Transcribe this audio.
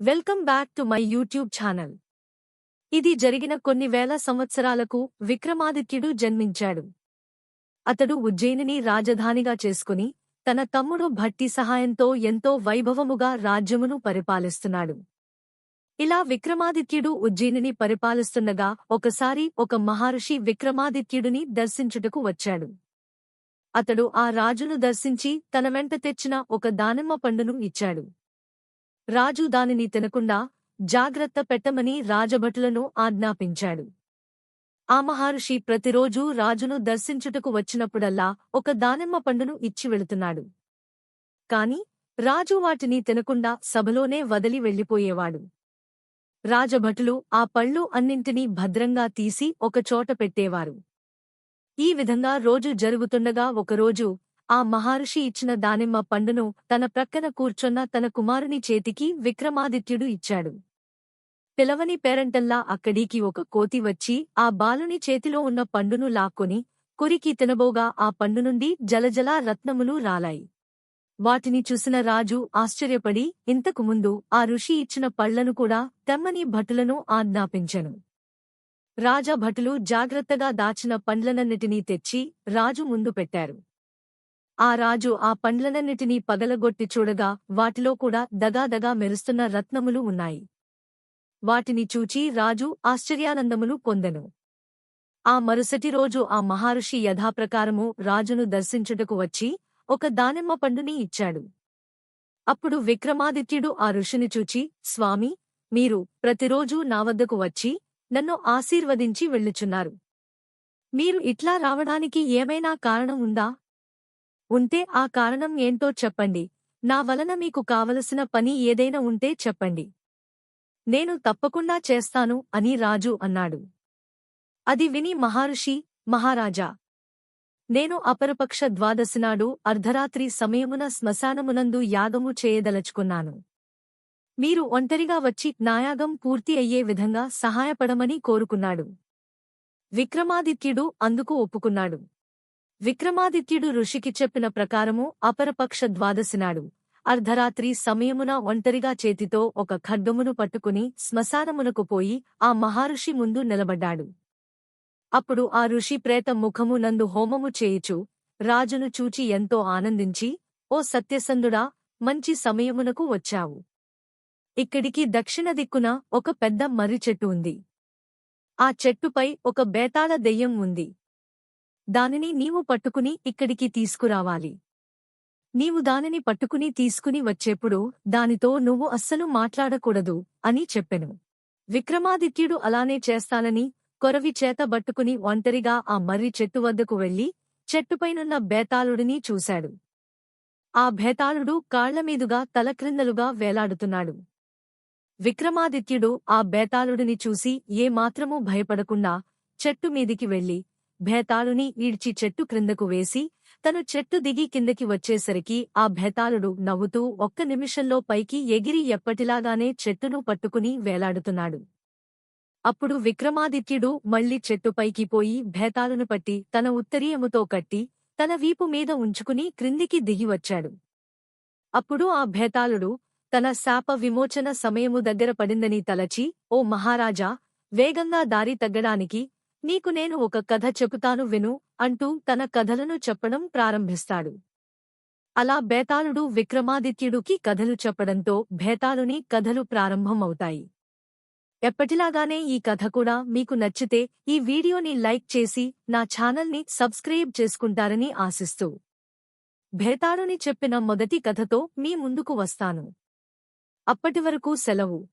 Welcome back to my YouTube channel. ఇది జరిగిన కొన్ని వేల సంవత్సరాలకు విక్రమాదిత్యుడు జన్మించాడు. అతడు ఉజ్జయినిని రాజధానిగా చేసుకుని తన తమ్ముడు భట్టి సహాయంతో ఎంతో వైభవముగా రాజ్యమును పరిపాలిస్తున్నాడు. ఇలా విక్రమాదిత్యుడు ఉజ్జయినిని పరిపాలిస్తుండగా ఒకసారి ఒక మహర్షి విక్రమాదిత్యుడిని దర్శించుటకు వచ్చాడు. అతడు ఆ రాజును దర్శించి తన వెంట తెచ్చిన ఒక దానిమ్మ పండును ఇచ్చాడు. రాజు దానిని తినకుండా జాగ్రత్త పెట్టమని రాజభటులను ఆజ్ఞాపించాడు. ఆ మహర్షి ప్రతిరోజూ రాజును దర్శించుటకు వచ్చినప్పుడల్లా ఒక దానిమ్మ పండును ఇచ్చి వెళుతున్నాడు. కాని రాజు వాటిని తినకుండా సభలోనే వదిలి వెళ్ళిపోయేవాడు. రాజభటులు ఆ పళ్ళు అన్నింటినీ భద్రంగా తీసి ఒకచోట పెట్టేవారు. ఈ విధంగా రోజు జరుగుతుండగా ఒకరోజు ఆ మహర్షి ఇచ్చిన దానిమ్మ పండును తన ప్రక్కన కూర్చొన్న తన కుమారుని చేతికి విక్రమాదిత్యుడు ఇచ్చాడు. పిలవని పేరంటల్లా అక్కడికి ఒక కోతి వచ్చి ఆ బాలుని చేతిలో ఉన్న పండును లాక్కొని కురికి తినబోగా ఆ పండు నుండి జలజలా రత్నములు రాలాయి. వాటిని చూసిన రాజు ఆశ్చర్యపడి ఇంతకు ముందు ఆ ఋషి ఇచ్చిన పళ్ళను కూడా తెమ్మని భటులను ఆజ్ఞాపించెను. రాజా భటులు జాగ్రత్తగా దాచిన పండ్లనన్నిటినీ తెచ్చి రాజు ముందు పెట్టారు. ఆ రాజు ఆ పండ్లనన్నిటినీ పగలగొట్టి చూడగా వాటిలో కూడా దగాదగా మెరుస్తున్న రత్నములు ఉన్నాయి. వాటిని చూచి రాజు ఆశ్చర్యానందములు పొందెను. ఆ మరుసటి రోజు ఆ మహర్షి యథాప్రకారము రాజును దర్శించుటకు వచ్చి ఒక దానిమ్మ పండుని ఇచ్చాడు. అప్పుడు విక్రమాదిత్యుడు ఆ ఋషిని చూచి స్వామి మీరు ప్రతిరోజూ నా వద్దకు వచ్చి నన్ను ఆశీర్వదించి వెళ్ళుచున్నారు. మీరు ఇట్లా రావడానికి ఏమైనా కారణం ఉందా? ఉంటే ఆ కారణం ఏంటో చెప్పండి. నా వలన మీకు కావలసిన పని ఏదైనా ఉంటే చెప్పండి. నేను తప్పకుండా చేస్తాను అని రాజు అన్నాడు. అది విని మహర్షి మహారాజా! నేను అపరపక్ష ద్వాదశినాడు అర్ధరాత్రి సమయమున శ్మశానమునందు యాగము చేయదలచుకున్నాను. మీరు ఒంటరిగా వచ్చి నాయాగం పూర్తి అయ్యే విధంగా సహాయపడమని కోరుకున్నాడు. విక్రమాదిత్యుడు అందుకు ఒప్పుకున్నాడు. విక్రమాదిత్యుడు ఋషికి చెప్పిన ప్రకారము అపరపక్ష ద్వాదశినాడు. అర్ధరాత్రి సమయమున ఒంటరిగా చేతితో ఒక ఖడ్గమును పట్టుకుని శ్మశానమునకు పోయి ఆ మహారుషి ముందు నిలబడ్డాడు. అప్పుడు ఆ ఋషి ప్రేత ముఖము నందు హోమము చేయుచు రాజును చూచి ఎంతో ఆనందించి ఓ సత్యసంధుడా మంచి సమయమునకు వచ్చావు. ఇక్కడికి దక్షిణ దిక్కున ఒక పెద్ద మర్రి చెట్టు ఉంది. ఆ చెట్టుపై ఒక బేతాళ దెయ్యం ఉంది. దానిని నీవు పట్టుకుని ఇక్కడికి తీసుకురావాలి. నీవు దానిని పట్టుకుని తీసుకుని వచ్చేప్పుడు దానితో నువ్వు అస్సలు మాట్లాడకూడదు అని చెప్పెను. విక్రమాదిత్యుడు అలానే చేస్తానని కొరవి చేత బట్టుకుని ఒంటరిగా ఆ మర్రి చెట్టు వద్దకు వెళ్ళి చెట్టుపైనున్న బేతాళుడిని చూశాడు. ఆ భేతాళుడు కాళ్ళమీదుగా తలక్రిందలుగా వేలాడుతున్నాడు. విక్రమాదిత్యుడు ఆ బేతాళుడిని చూసి ఏమాత్రమూ భయపడకుండా చెట్టు మీదికి వెళ్ళి భేతాళుని ఈడ్చి చెట్టు క్రిందకు వేసి తను చెట్టు దిగి కిందకి వచ్చేసరికి ఆ భేతాళుడు నవ్వుతూ ఒక్క నిమిషంలో పైకి ఎగిరి ఎప్పటిలాగానే చెట్టును పట్టుకుని వేలాడుతున్నాడు. అప్పుడు విక్రమాదిత్యుడు మళ్ళీ చెట్టుపైకి పోయి భేతాలును పట్టి తన ఉత్తరీయముతో కట్టి తన వీపు మీద ఉంచుకుని క్రిందికి దిగివచ్చాడు అప్పుడు ఆ భేతాళుడు తన శాప విమోచన సమయము దగ్గర పడిందని తలచి ఓ మహారాజా వేగంగా దారి తగ్గడానికి నీకు నేను ఒక కథ చెబుతాను విను అంటూ తన కథలను చెప్పడం ప్రారంభిస్తాడు. అలా బేతాళుడు విక్రమాదిత్యుడుకి కథలు చెప్పడంతో భేతాళుని కథలు ప్రారంభమవుతాయి. ఎప్పటిలాగానే ఈ కథ కూడా మీకు నచ్చితే ఈ వీడియోని లైక్ చేసి నా ఛానల్ని సబ్స్క్రైబ్ చేసుకుంటారని ఆశిస్తూ. భేతాళుని చెప్పిన మొదటి కథతో మీ ముందుకు వస్తాను. అప్పటివరకు సెలవు.